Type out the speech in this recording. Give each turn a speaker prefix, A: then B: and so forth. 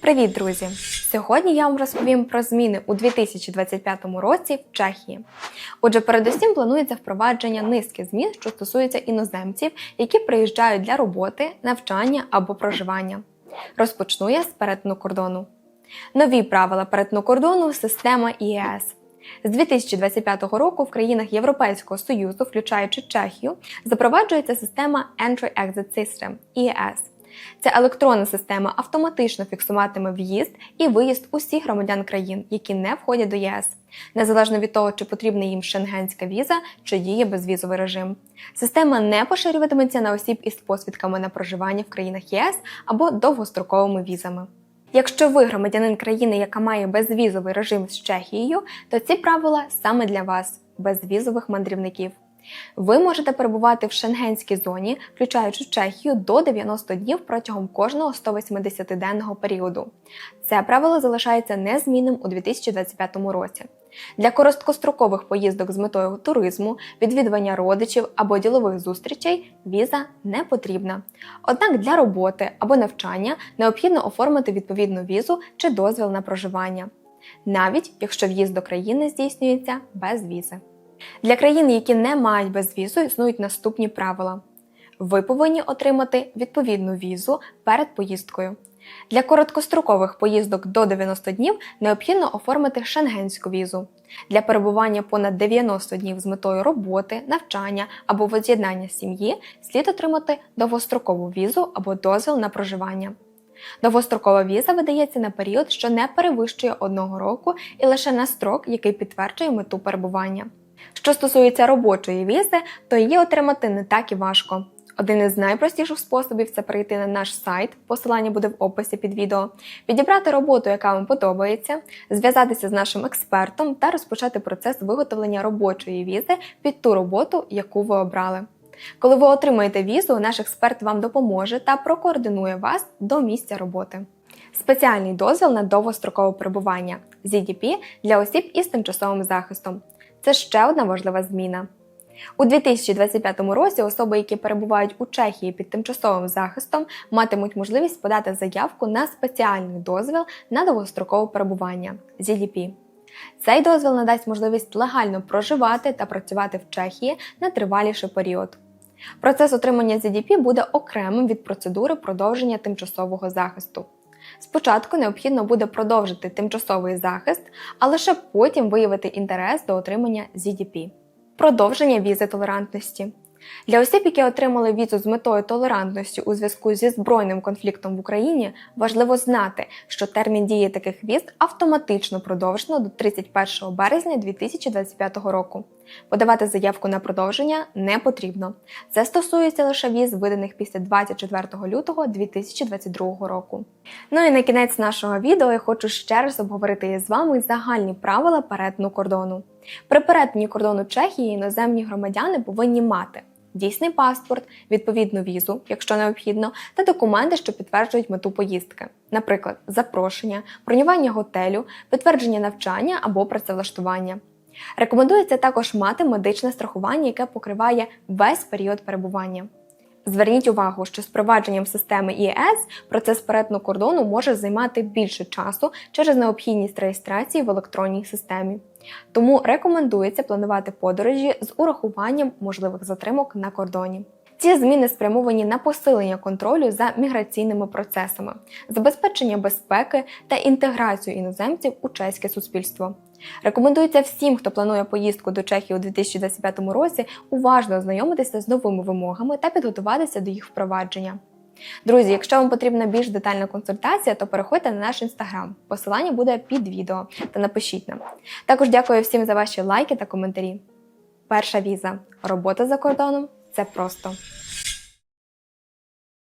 A: Привіт, друзі! Сьогодні я вам розповім про зміни у 2025 році в Чехії. Отже, передусім планується впровадження низки змін, що стосуються іноземців, які приїжджають для роботи, навчання або проживання. Розпочну я з перетину кордону. Нові правила перетину кордону система ІЕС. З 2025 року в країнах Європейського Союзу, включаючи Чехію, запроваджується система Entry-Exit System EES. Ця електронна система автоматично фіксуватиме в'їзд і виїзд усіх громадян країн, які не входять до ЄС, незалежно від того, чи потрібна їм шенгенська віза, чи діє безвізовий режим. Система не поширюватиметься на осіб із посвідками на проживання в країнах ЄС або довгостроковими візами. Якщо ви громадянин країни, яка має безвізовий режим з Чехією, то ці правила саме для вас безвізових мандрівників. Ви можете перебувати в шенгенській зоні, включаючи Чехію, до 90 днів протягом кожного 180-денного періоду. Це правило залишається незмінним у 2025 році. Для короткострокових поїздок з метою туризму, відвідування родичів або ділових зустрічей віза не потрібна. Однак для роботи або навчання необхідно оформити відповідну візу чи дозвіл на проживання, навіть якщо в'їзд до країни здійснюється без візи. Для країн, які не мають безвізу, існують наступні правила. Ви повинні отримати відповідну візу перед поїздкою. Для короткострокових поїздок до 90 днів необхідно оформити шенгенську візу. Для перебування понад 90 днів з метою роботи, навчання або воз'єднання сім'ї слід отримати довгострокову візу або дозвіл на проживання. Довгострокова віза видається на період, що не перевищує одного року і лише на строк, який підтверджує мету перебування. Що стосується робочої візи, то її отримати не так і важко. Один із найпростіших способів це перейти на наш сайт, посилання буде в описі під відео, підібрати роботу, яка вам подобається, зв'язатися з нашим експертом та розпочати процес виготовлення робочої візи під ту роботу, яку ви обрали. Коли ви отримаєте візу, наш експерт вам допоможе та прокоординує вас до місця роботи. Спеціальний дозвіл на довгострокове перебування ZDP для осіб із тимчасовим захистом. Це ще одна важлива зміна. У 2025 році особи, які перебувають у Чехії під тимчасовим захистом, матимуть можливість подати заявку на спеціальний дозвіл на довгострокове перебування ZDP. Цей дозвіл надасть можливість легально проживати та працювати в Чехії на триваліший період. Процес отримання ZDP буде окремим від процедури продовження тимчасового захисту. Спочатку необхідно буде продовжити тимчасовий захист, а лише потім виявити інтерес до отримання ZDP. Продовження візи толерантності. Для осіб, які отримали візу з метою толерантності у зв'язку зі збройним конфліктом в Україні, важливо знати, що термін дії таких віз автоматично продовжено до 31 березня 2025 року. Подавати заявку на продовження не потрібно. Це стосується лише віз, виданих після 24 лютого 2022 року. Ну і на кінець нашого відео я хочу ще раз обговорити з вами загальні правила перетину кордону. При перетині кордону Чехії іноземні громадяни повинні мати дійсний паспорт, відповідну візу, якщо необхідно, та документи, що підтверджують мету поїздки, наприклад, запрошення, бронювання готелю, підтвердження навчання або працевлаштування. Рекомендується також мати медичне страхування, яке покриває весь період перебування. Зверніть увагу, що з впровадженням системи ІЕС процес перетину кордону може займати більше часу через необхідність реєстрації в електронній системі. Тому рекомендується планувати подорожі з урахуванням можливих затримок на кордоні. Ці зміни спрямовані на посилення контролю за міграційними процесами, забезпечення безпеки та інтеграцію іноземців у чеське суспільство. Рекомендується всім, хто планує поїздку до Чехії у 2025 році, уважно ознайомитися з новими вимогами та підготуватися до їх впровадження. Друзі, якщо вам потрібна більш детальна консультація, то переходьте на наш інстаграм. Посилання буде під відео та напишіть нам. Також дякую всім за ваші лайки та коментарі. Перша віза робота за кордоном це просто.